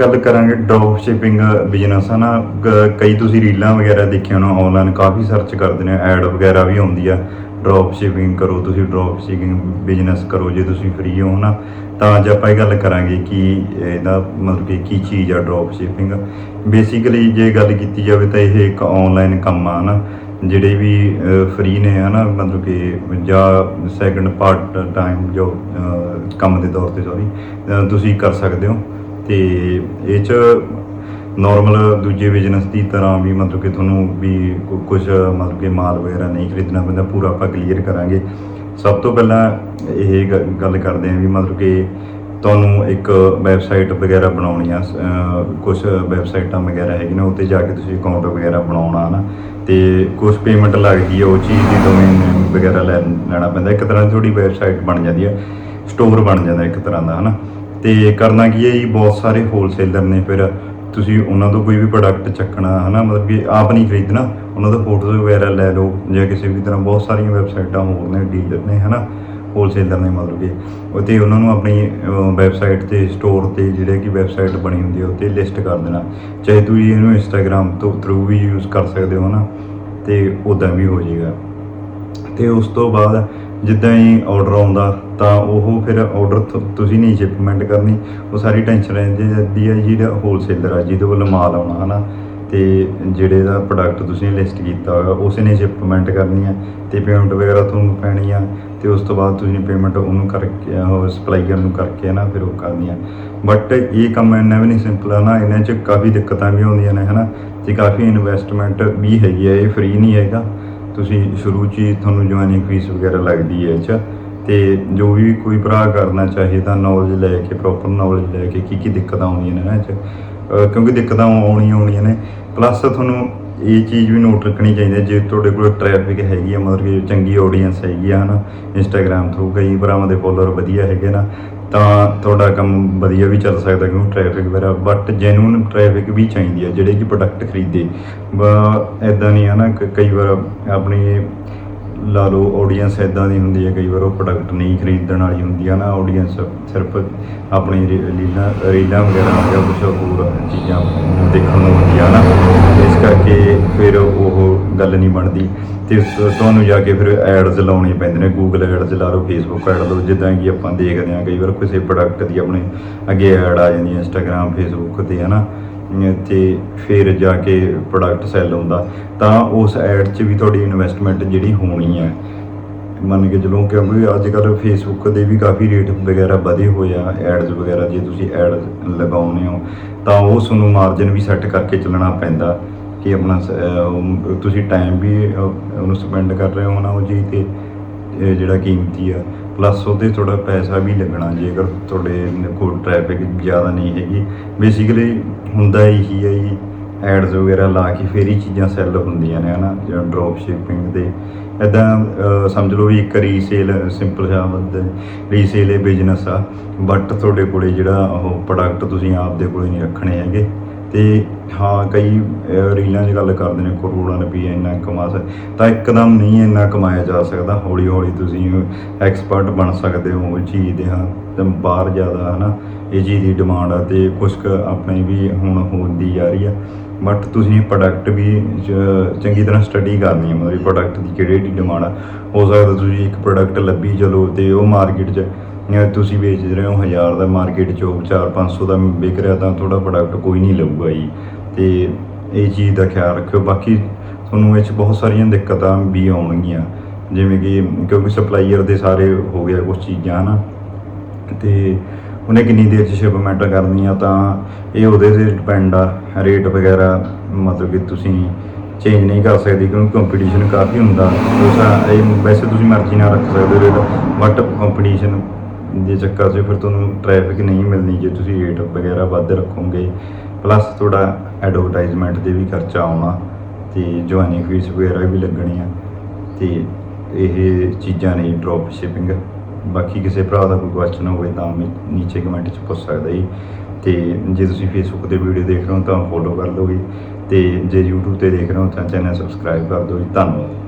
ਗੱਲ ਕਰਾਂਗੇ drop shipping business ਹੈ ਨਾ? ਕਈ ਤੁਸੀਂ ਰੀਲਾਂ ਵਗੈਰਾ ਦੇਖੀਆਂ ਹੋਣਾ ਆਨਲਾਈਨ ਕਾਫੀ ਸਰਚ ਕਰਦੇ ਨੇ ਐਡ ਵਗੈਰਾ ਵੀ ਆਉਂਦੀ ਆ। ਡ੍ਰੌਪ ਸ਼ਿਪਿੰਗ ਕਰੋ, ਤੁਸੀਂ ਡ੍ਰੌਪ ਸ਼ਿਪਿੰਗ ਬਿਜ਼ਨਸ ਕਰੋ, ਜੇ ਤੁਸੀਂ ਫ੍ਰੀ ਹੋ ਨਾ? ਤਾਂ ਅੱਜ ਆਪਾਂ ਇਹ ਗੱਲ ਕਰਾਂਗੇ ਕਿ ਇਹਦਾ ਮਤਲਬ ਕਿ ਕੀ ਚੀਜ਼ ਆ ਡ੍ਰੌਪ ਸ਼ਿਪਿੰਗ ਬੇਸਿਕਲੀ ਜੇ ਗੱਲ ਕੀਤੀ ਜਾਵੇ ਤਾਂ ਇਹ ਇੱਕ ਆਨਲਾਈਨ ਕੰਮ ਆ ਨਾ? ਜਿਹੜੇ ਵੀ ਫ੍ਰੀ ਨੇ ਹਨਾ ਮਤਲਬ ਕਿ ਜਾਂ ਸੈਕੰਡ ਪਾਰਟ ਟਾਈਮ ਜੋ ਕੰਮ ਦੇ ਤੌਰ ਤੇ ਸੌਰੀ ਤੁਸੀਂ ਕਰ ਸਕਦੇ ਹੋ। ਤੇ ਇਹ ਚ ਨਾਰਮਲ ਦੂਜੇ ਬਿਜ਼ਨਸ ਦੀ ਤਰ੍ਹਾਂ ਵੀ ਮਤਲਬ ਕਿ ਤੁਹਾਨੂੰ ਵੀ ਕੁਝ ਮਤਲਬ ਕਿ ਮਾਲ ਵਗੈਰਾ ਨਹੀਂ ਖਰੀਦਣਾ ਪੈਂਦਾ, ਪੂਰਾ ਆਪਾਂ ਕਲੀਅਰ ਕਰਾਂਗੇ। ਸਭ ਤੋਂ ਪਹਿਲਾਂ ਇਹ ਗ- ਗੱਲ ਕਰਦੇ ਹਾਂ ਵੀ ਮਤਲਬ ਕਿ ਤੁਹਾਨੂੰ ਇੱਕ ਵੈਬਸਾਈਟ ਵਗੈਰਾ ਬਣਾਉਣੀ ਆ ਕੁਝ ਵੈਬਸਾਈਟਾਂ ਵਗੈਰਾ ਹੈਗੀਆਂ ਉੱਤੇ ਜਾ ਕੇ ਤੁਸੀਂ ਅਕਾਊਂਟ ਵਗੈਰਾ ਬਣਾਉਣਾ ਨਾ ਤੇ ਕੁਝ ਪੇਮੈਂਟ ਲੱਗਦੀ ਹੈ ਉਹ ਚੀਜ਼ ਦੀ ਡੋਮੇਨ ਵਗੈਰਾ ਲੈ, ਲੈਣਾ ਪੈਂਦਾ। ਇੱਕ ਤਰ੍ਹਾਂ ਦੀ ਤੁਹਾਡੀ ਵੈਬਸਾਈਟ ਬਣ ਜਾਂਦੀ ਹੈ ਸਟੋਰ ਬਣ ਜਾਂਦਾ ਇੱਕ ਤਰ੍ਹਾਂ ਦਾ ਹਨਾ। ਤੇ ਕਰਨਾ ਕੀ ਹੈ ਜੀ? ਬਹੁਤ ਸਾਰੇ ਹੋਲਸੇਲਰ ਨੇ ਫਿਰ ਤੁਸੀਂ ਉਹਨਾਂ ਤੋਂ ਕੋਈ ਵੀ ਪ੍ਰੋਡਕਟ ਚੱਕਣਾ, ਹਨਾ? ਮਤਲਬ ਕਿ ਆਪ ਨਹੀਂ ਖਰੀਦਣਾ, ਉਹਨਾਂ ਤੋਂ ਫੋਟੋਜ਼ ਵਗੈਰਾ ਲੈ ਲਓ ਜਾਂ ਕਿਸੇ ਵੀ ਤਰ੍ਹਾਂ ਬਹੁਤ ਸਾਰੀਆਂ ਵੈਬਸਾਈਟਾਂ ਹੋਰ ਨੇ ਡੀਲਰ ਨੇ, ਹਨਾ? ਹੋਲਸੇਲਰ ਨੇ ਮਤਲਬ ਕਿ। ਉਹ ਤੇ ਉਹਨਾਂ ਨੂੰ ਆਪਣੀ ਵੈਬਸਾਈਟ ਤੇ ਸਟੋਰ ਤੇ ਜਿਹੜੇ ਕਿ ਵੈਬਸਾਈਟ ਬਣੀ ਹੁੰਦੀ ਹੈ ਉੱਤੇ ਲਿਸਟ ਕਰ ਦੇਣਾ। ਚਾਹੇ ਤੁਸੀਂ ਇਹਨੂੰ ਇੰਸਟਾਗ੍ਰam ਤੋਂ ਥਰੂ ਵੀ ਯੂਜ਼ ਕਰ ਸਕਦੇ ਹੋ ਨਾ ਤੇ ਉਦਾਂ ਵੀ ਹੋ ਜਾਏਗਾ ਤੇ ਉਸ ਤੋਂ ਬਾਅਦ ਜਿੱਦਾਂ ਹੀ ਆਰਡਰ ਆਉਂਦਾ, ਤਾਂ ਉਹ ਫਿਰ ਆਰਡਰ ਤੁਸੀਂ ਨਹੀਂ ਸ਼ਿਪਮੈਂਟ ਕਰਨੀ, ਉਹ ਸਾਰੀ ਟੈਨਸ਼ਨ ਰਹਿੰਦੀ ਹੈ ਜਿਹੜਾ ਹੋਲਸੇਲਰ ਆ, ਜਿਹਦੇ ਵੱਲੋਂ ਮਾਲ ਆਉਣਾ, ਹਨਾ? ਤੇ ਜਿਹੜੇ ਦਾ ਪ੍ਰੋਡਕਟ ਤੁਸੀਂ ਲਿਸਟ ਕੀਤਾ ਹੋਇਆ, ਉਸੇ ਨੇ ਸ਼ਿਪਮੈਂਟ ਕਰਨੀ ਹੈ, ਤੇ ਪੇਮੈਂਟ ਵਗੈਰਾ ਤੁਹਾਨੂੰ ਪੈਣੀ ਆ, ਤੇ ਉਸ ਤੋਂ ਬਾਅਦ ਤੁਸੀਂ ਪੇਮੈਂਟ ਉਹਨੂੰ ਕਰਕੇ, ਉਹ ਸਪਲਾਈਅਰ ਨੂੰ ਕਰਕੇ ਨਾ ਫਿਰ ਉਹ ਕਰਨੀ ਆ। ਬਟ ਇਹ ਕੰਮ ਇੰਨਾ ਵੀ ਨਹੀਂ ਸਿੰਪਲ ਆ ਨਾ ਇਹਨਾਂ 'ਚ ਕਾਫੀ ਦਿੱਕਤਾਂ ਵੀ ਆਉਂਦੀਆਂ ਨੇ, ਹਨਾ? ਤੇ ਕਾਫੀ ਇਨਵੈਸਟਮੈਂਟ ਵੀ ਹੈਗੀ ਹੈ ਇਹ ਫ੍ਰੀ ਨਹੀਂ ਹੈਗਾ। ਤੁਸੀਂ ਸ਼ੁਰੂ 'ਚ ਹੀ ਤੁਹਾਨੂੰ ਜੁਆਇਨਿੰਗ ਫੀਸ ਵਗੈਰਾ ਲੱਗਦੀ ਹੈ ਅੱਛਾ। 'ਚ ਤੇ ਜੋ ਵੀ ਕੋਈ ਭਰਾ ਕਰਨਾ ਚਾਹੇ ਤਾਂ ਨੌਲੇਜ ਲੈ ਕੇ ਪ੍ਰੋਪਰ ਨੌਲੇਜ ਲੈ ਕੇ ਕੀ ਕੀ ਦਿੱਕਤਾਂ ਆਉਂਦੀਆਂ ਨੇ ਨਾ ਇਹ 'ਚ ਕਿਉਂਕਿ ਦਿੱਕਤਾਂ ਆਉਣੀਆਂ ਆਉਣੀਆਂ ਨੇ। ਪਲੱਸ ਤੁਹਾਨੂੰ ਇਹ ਚੀਜ਼ ਵੀ ਨੋਟ ਰੱਖਣੀ ਚਾਹੀਦੀ ਹੈ, ਜੇ ਤੁਹਾਡੇ ਕੋਲ ਟ੍ਰੈਫਿਕ ਹੈਗੀ ਆ ਮਤਲਬ ਕਿ ਚੰਗੀ ਆਡੀਅנס ਹੈਗੀ ਆ ਹਨਾ ਇੰਸਟਾਗ੍ਰam ਥਰੂ ਕਈ ਭਰਾਵਾਂ ਦੇ ਫੋਲੋਅਰ ਵਧੀਆ ਹੈਗੇ ਨਾ ਤਾਂ ਤੁਹਾਡਾ ਕੰਮ ਵਧੀਆ ਵੀ ਚੱਲ ਸਕਦਾ ਕਿਉਂਕਿ ਟ੍ਰੈਫਿਕ ਵਗੈਰਾ ਬਟ ਜੈਨੂਨ ਟ੍ਰੈਫਿਕ ਵੀ ਚਾਹੀਦੀ ਹੈ, ਜਿਹੜੇ ਕਿ ਪ੍ਰੋਡਕਟ ਖਰੀਦੇ। ਐਦਾਂ ਨਹੀਂ ਹੈ ਨਾ ਕਈ ਵਾਰ ਆਪਣੀ ਲਾ ਲਓ ਆਡੀਅנס ਐਦਾਂ ਦੀ ਹੁੰਦੀ ਹੈ, ਕਈ ਵਾਰ ਉਹ ਪ੍ਰੋਡਕਟ ਨਹੀਂ ਖਰੀਦਣ ਵਾਲੀ ਹੁੰਦੀ ਹੈ ਨਾ ਆਡੀਅנס ਸਿਰਫ ਆਪਣੀ ਰੀਲਾਂ ਰੀਲਾਂ ਵਗੈਰਾ ਜਾਂ ਕੁਝ ਹੋਰ ਚੀਜ਼ਾਂ ਦੇਖਣ ਨੂੰ ਹੁੰਦੀ ਹੈ ਨਾ। ਇਸ ਕਰਕੇ ਫਿਰ ਉਹ ਗੱਲ ਨਹੀਂ ਬਣਦੀ। ਤੇ ਤੁਹਾਨੂੰ ਜਾ ਕੇ ਫਿਰ ਐਡਸ ਲਾਉਣੇ ਪੈਂਦੇ ਨੇ ਗੂਗਲ ਐਡਸ ਲਾ ਲਓ ਫੇਸਬੁੱਕ ਐਡ ਲਓ, ਜਿੱਦਾਂ ਕਿ ਆਪਾਂ ਦੇਖਦੇ ਹਾਂ, ਕਈ ਵਾਰ ਕਿਸੇ ਪ੍ਰੋਡਕਟ ਦੀ ਆਪਣੇ ਅੱਗੇ ਐਡ ਆ ਜਾਂਦੀ ਹੈ, Instagram, Facebook ਤੇ, ਹੈ ਨਾ। ਤੇ ਫਿਰ ਜਾ ਕੇ ਪ੍ਰੋਡਕਟ ਸੈੱਲ ਹੁੰਦਾ, ਤਾਂ ਉਸ ਐਡ 'ਚ ਵੀ ਤੁਹਾਡੀ ਇਨਵੈਸਟਮੈਂਟ ਜਿਹੜੀ ਹੋਣੀ ਹੈ। ਮੰਨ ਕੇ ਚਲੋ ਕਿਉਂਕਿ ਅੱਜ ਕੱਲ੍ਹ ਫੇਸਬੁੱਕ ਦੇ ਵੀ ਕਾਫੀ ਰੇਟ ਵਗੈਰਾ ਵਧੇ ਹੋਏ ਆ ਐਡਸ ਵਗੈਰਾ ਜੇ ਤੁਸੀਂ ਐਡ ਲਗਾਉਨੇ ਹੋ, ਤਾਂ ਉਹ ਤੁਹਾਨੂੰ ਮਾਰਜਨ ਵੀ ਸੈੱਟ ਕਰਕੇ ਚੱਲਣਾ ਪੈਂਦਾ ਕਿ ਆਪਣਾ ਤੁਸੀਂ ਟਾਈਮ ਵੀ ਉਹਨੂੰ ਸਪੈਂਡ ਕਰ ਰਹੇ ਹੋ ਨਾ ਉਹ ਜੀ ਤੇ ਜਿਹੜਾ ਕੀਮਤੀ ਆ। ਪਲੱਸ ਉਹਦੇ ਥੋੜਾ ਪੈਸਾ ਵੀ ਲੱਗਣਾ ਜੇਕਰ ਤੁਹਾਡੇ ਕੋਲ ਟ੍ਰੈਫਿਕ ਜ਼ਿਆਦਾ ਨਹੀਂ ਹੈਗੀ। ਬੇਸਿਕਲੀ ਹੁੰਦਾ ਇਹੀ ਹੈ ਜੀ ਐਡਸ ਵਗੈਰਾ ਲਾ ਕੇ ਫੇਰ ਹੀ ਚੀਜ਼ਾਂ ਸੈੱਲ ਹੁੰਦੀਆਂ ਨੇ, ਹਨਾ ਜਿਹੜਾ ਡ੍ਰੌਪ ਸ਼ਿਪਿੰਗ ਦੇ। ਇਦਾਂ ਸਮਝ ਲਓ ਵੀ ਇੱਕ ਰੀਸੇਲ ਸਿੰਪਲ ਜਿਹਾ ਰੀਸੇਲ ਇਹ ਬਿਜ਼ਨਸ ਆ। ਬਟ ਤੁਹਾਡੇ ਕੋਲੇ ਜਿਹੜਾ ਉਹ ਪ੍ਰੋਡਕਟ ਤੁਸੀਂ ਆਪਦੇ ਕੋਲੇ ਨਹੀਂ ਰੱਖਣੇ ਹੈਗੇ। ਤੇ ਹਾਂ, ਕਈ ਰੀਲਾਂ 'ਚ ਗੱਲ ਕਰਦੇ ਨੇ, ਕਰੋੜਾਂ ਰੁਪਏ ਇੰਨਾ ਕਮਾ ਸਕ, ਤਾਂ ਇੱਕਦਮ ਨਹੀਂ ਇੰਨਾ ਕਮਾਇਆ ਜਾ ਸਕਦਾ। ਹੌਲੀ ਹੌਲੀ ਤੁਸੀਂ ਐਕਸਪਰਟ ਬਣ ਸਕਦੇ ਹੋ ਉਹ ਚੀਜ਼ ਦੇ ਹਾਂ, ਤੇ ਬਾਹਰ ਜ਼ਿਆਦਾ, ਹਨਾ, ਇਹ ਚੀਜ਼ ਦੀ ਡਿਮਾਂਡ ਆ ਤੇ ਕੁਝ ਕੁ ਆਪਣੇ ਵੀ ਹੁਣ ਹੁੰਦੀ ਜਾ ਰਹੀ ਆ। ਬਟ ਤੁਸੀਂ ਪ੍ਰੋਡਕਟ ਵੀ ਚੰਗੀ ਤਰ੍ਹਾਂ ਸਟੱਡੀ ਕਰਨੀ ਹੈ ਮਤਲਬ ਪ੍ਰੋਡਕਟ ਦੀ ਕਿਹੜੀ ਦੀ ਡਿਮਾਂਡ ਆ। ਹੋ ਸਕਦਾ ਤੁਸੀਂ ਇੱਕ ਪ੍ਰੋਡਕਟ ਲੱਭੀ ਚਲੋ ਤੇ ਉਹ ਮਾਰਕੀਟ 'ਚ ਤੁਸੀਂ ਵੇਚ ਰਹੇ ਹੋ 1000 ਦਾ ਮਾਰਕੀਟ 'ਚ, ਉਹ 4-500 ਦਾ ਵਿਕ ਰਿਹਾ ਤਾਂ ਤੁਹਾਡਾ ਪ੍ਰੋਡਕਟ ਕੋਈ ਨਹੀਂ ਲਊਗਾ ਜੀ। ਤੇ ਇਹ ਚੀਜ਼ ਦਾ ਖਿਆਲ ਰੱਖਿਓ। ਬਾਕੀ ਤੁਹਾਨੂੰ ਇਹ 'ਚ ਬਹੁਤ ਸਾਰੀਆਂ ਦਿੱਕਤਾਂ ਵੀ ਆਉਣਗੀਆਂ। ਜਿਵੇਂ ਕਿ ਕਿਉਂਕਿ ਸਪਲਾਈਅਰ ਦੇ ਸਾਰੇ ਹੋ ਗਿਆ ਕੁਝ ਚੀਜ਼ਾਂ, ਹਨਾ। ਤੇ ਉਹਨੇ ਕਿੰਨੀ ਦੇਰ ਚ ਸ਼ਿਪਮੈਂਟ ਕਰਨੀ ਆ ਤਾਂ ਇਹ ਉਹਦੇ ਤੇ ਡਿਪੈਂਡ ਆ। ਰੇਟ ਵਗੈਰਾ ਮਤਲਬ ਕਿ ਤੁਸੀਂ ਚੇਂਜ ਨਹੀਂ ਕਰ ਸਕਦੇ ਕਿਉਂਕਿ ਕੰਪੀਟੀਸ਼ਨ ਕਾਫੀ ਹੁੰਦਾ। ਉਸ ਇਹ ਵੈਸੇ ਤੁਸੀਂ ਮਰਜ਼ੀ ਨਾਲ ਰੱਖ ਸਕਦੇ ਹੋ ਰੇਟ ਬਟ ਕੰਪੀਟੀਸ਼ਨ ਦੇ ਚੱਕਰ 'ਚ ਫਿਰ ਤੁਹਾਨੂੰ ਟ੍ਰੈਫਿਕ ਨਹੀਂ ਮਿਲਣੀ ਜੇ ਤੁਸੀਂ ਰੇਟ ਵਗੈਰਾ ਵੱਧ ਰੱਖੋਗੇ। ਪਲੱਸ ਤੁਹਾਡਾ ਐਡਵਰਟਾਈਜ਼ਮੈਂਟ ਦੇ ਵੀ ਖਰਚਾ ਆਉਣਾ ਤੇ ਜੁਆਇਨਿੰਗ ਫੀਸ ਵਗੈਰਾ ਵੀ ਲੱਗਣੀ ਆ ਤੇ ਇਹ ਚੀਜ਼ਾਂ ਨੇ ਡ੍ਰੌਪ ਸ਼ਿਪਿੰਗ ਬਾਕੀ ਕਿਸੇ ਭਰਾ ਦਾ ਕੋਈ ਕੁਐਸਚਨ ਹੋਵੇ ਤਾਂ ਨੀ- ਨੀਚੇ ਕਮੈਂਟ 'ਚ ਪੁੱਛ ਸਕਦਾ ਜੀ। ਤੇ ਜੇ ਤੁਸੀਂ ਫੇਸਬੁੱਕ ਤੇ ਵੀਡੀਓ ਦੇਖ ਰਹੇ ਹੋ ਤਾਂ ਫੋਲੋ ਕਰ ਲਓ ਜੀ। ਤੇ ਜੇ YouTube ਤੇ ਦੇਖ ਰਹੇ ਹੋ ਤਾਂ ਚੈਨਲ ਸਬਸਕ੍ਰਾਈਬ ਕਰ ਦਿਓ ਜੀ। ਧੰਨਵਾਦ।